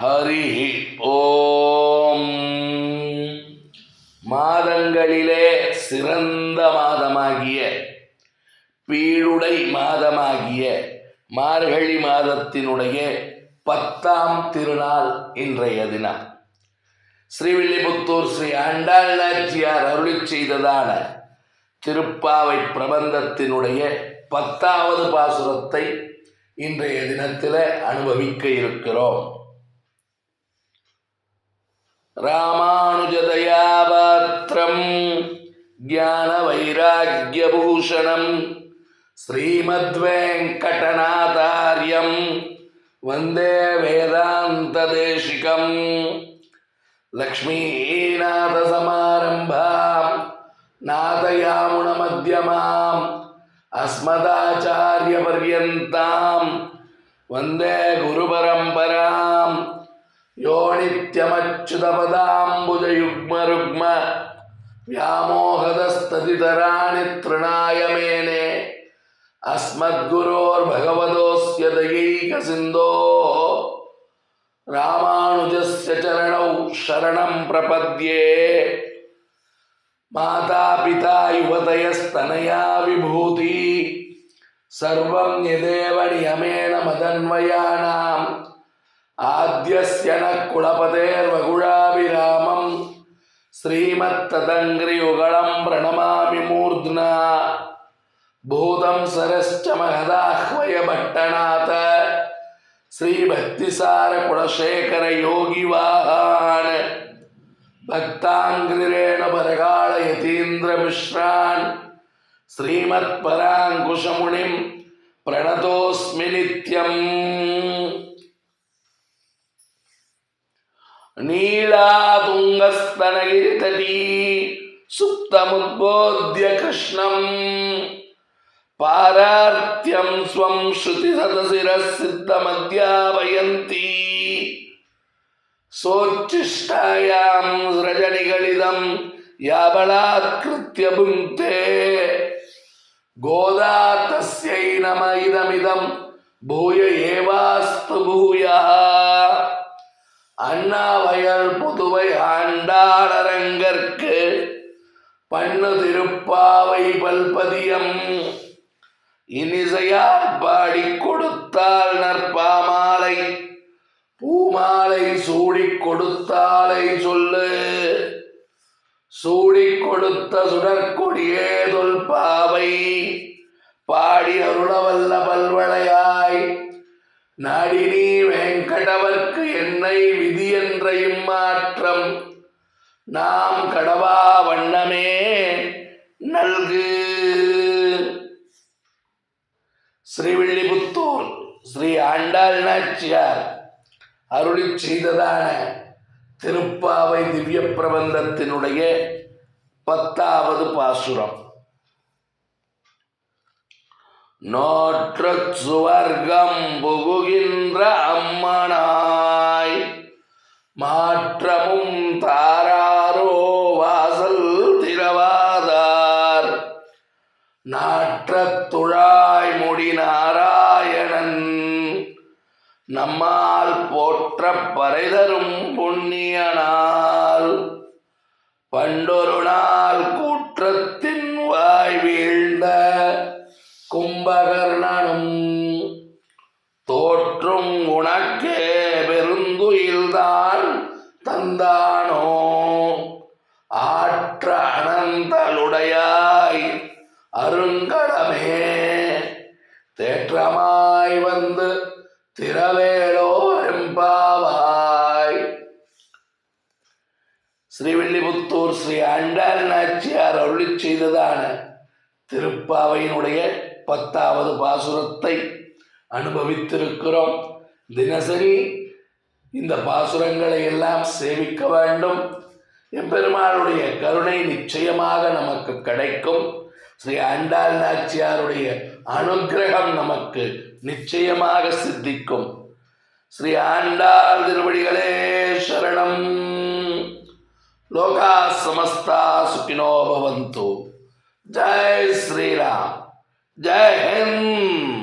ஹரி ஓம். மாதங்களிலே சிறந்த மாதமாகிய பீழுடை மாதமாகிய மார்கழி மாதத்தினுடைய பத்தாம் திருநாள் இன்றைய தினம். ஸ்ரீவில்லிபுத்தூர் ஸ்ரீ ஆண்டாள் நாச்சியார் அருளிச் செய்ததான திருப்பாவை பிரபந்தத்தினுடைய பத்தாவது பாசுரத்தை இன்றைய தினத்தில் அனுபவிக்க இருக்கிறோம். ராமானுஜதயாபாத்திரம் ஞான வைராக்கியபூஷணம் ஸ்ரீமத்வேங்கடநாதாரியம் வந்தே வேதாந்ததேசிகம் லக்ஷ்மீநாதசமாரம்பாம் நாதயாமுணமத்தியமாம் अस्मदाचार्यपर्यन्तां वन्दे गुरुपरम्पराम् यो नित्यमच्युतपदाम्बुजयुग्मरुग्म व्यामोहदस्ततितराणि तृणाय मेने अस्मद्गुरोर्भगवतोऽस्य दयैकसिन्धोः रामानुजस्य चरणौ शरणं प्रपद्ये मातापिता युवतयस्तनया विभूति सर्वं यदेव नियमेन मदन्वयानाम् ஆத்யஸ்யன குலபதேர் வகுழாபிராமம் ஸ்ரீமத்ததங்கிரியுகலம் பிரணமாமி மூர்த்னா பூதம் சரஸ்ச மகதாஹ்வய பட்டநாத ஸ்ரீபக்திசார குலசேகர யோகி வாகான் பக்தாங்கிரேண பரகாள யதீந்திர மிஸ்ரான் ஸ்ரீமத் பராங்குஷமுனிம் பிரணதோஸ்மி நித்யம் नीलातुङ्गस्तनगिरितटी सुप्तमुद्बोध्य कृष्णम् पारार्थ्यं स्वं श्रुतिसदशिरः सिद्धमध्यापयन्ती सोच्छिष्टायां रजनिगलिदं याबलात्कृत्य भुङ्क्ते गोदा तस्यै नम इदमिदं भूय एवास्तु भूयः अन्ना புதுவை ஆண்டாளரங்கற்கு பண்ணு திருப்பாவை பல்பதியம். இனிசையால் பாடி கொடுத்தால் நற்பாமாலை. பூமாலை சூடி கொடுத்தாலை சொல்லு. சூடி கொடுத்த சுடற்கொடியே தொல்பாவை. பாடி அருளவல்ல பல்வளையாய். நாடினி கடவர்க்கு என்னை விதி என்ற இம்மாற்றம் நாம் கடவா வண்ணமே நல்கு. ஸ்ரீவில்லிபுத்தூர் ஸ்ரீ ஆண்டாள் நாச்சியார் அருளி செய்ததான திருப்பாவை திவ்ய பிரபந்தத்தினுடைய பத்தாவது பாசுரம். நோற்றச் சுவர்க்கம் புகுகின்ற அம்மனாய். மாற்றமும் தாராரோ வாசல் திரவாதார் நாற்றத் துழாய் முடி நாராயணன். நம்மால் போற்ற பறைதரும் புண்ணியனால். பண்டொரு நாள் கூற்றத்தின் வாய் தந்தானோ ஆற்ற அனந்தலுடையாய் அருங்கடமே. தேற்றமாய் வந்து திரவேலோ எம்பாவாய் ஸ்ரீவில்லிபுத்தூர் ஸ்ரீ ஆண்டாள் நாச்சியார் அருளி செய்ததான திருப்பாவையினுடைய பத்தாவது பாசுரத்தை அனுபவித்திருக்கிறோம். தினசரி இந்த பாசுரங்களை எல்லாம் சேவிக்க வேண்டும். எம்பெருமானுடைய கருணை நிச்சயமாக நமக்கு கிடைக்கும். ஸ்ரீ ஆண்டாள் நாச்சியாருடைய அனுக்கிரகம் நமக்கு நிச்சயமாக சித்திக்கும். ஸ்ரீ ஆண்டாள் திருவடிகளே சரணம். லோகா சமஸ்தா சுகினோ பவந்து. ஜெய் ஸ்ரீராம். ஜெய் ஹிந்த்.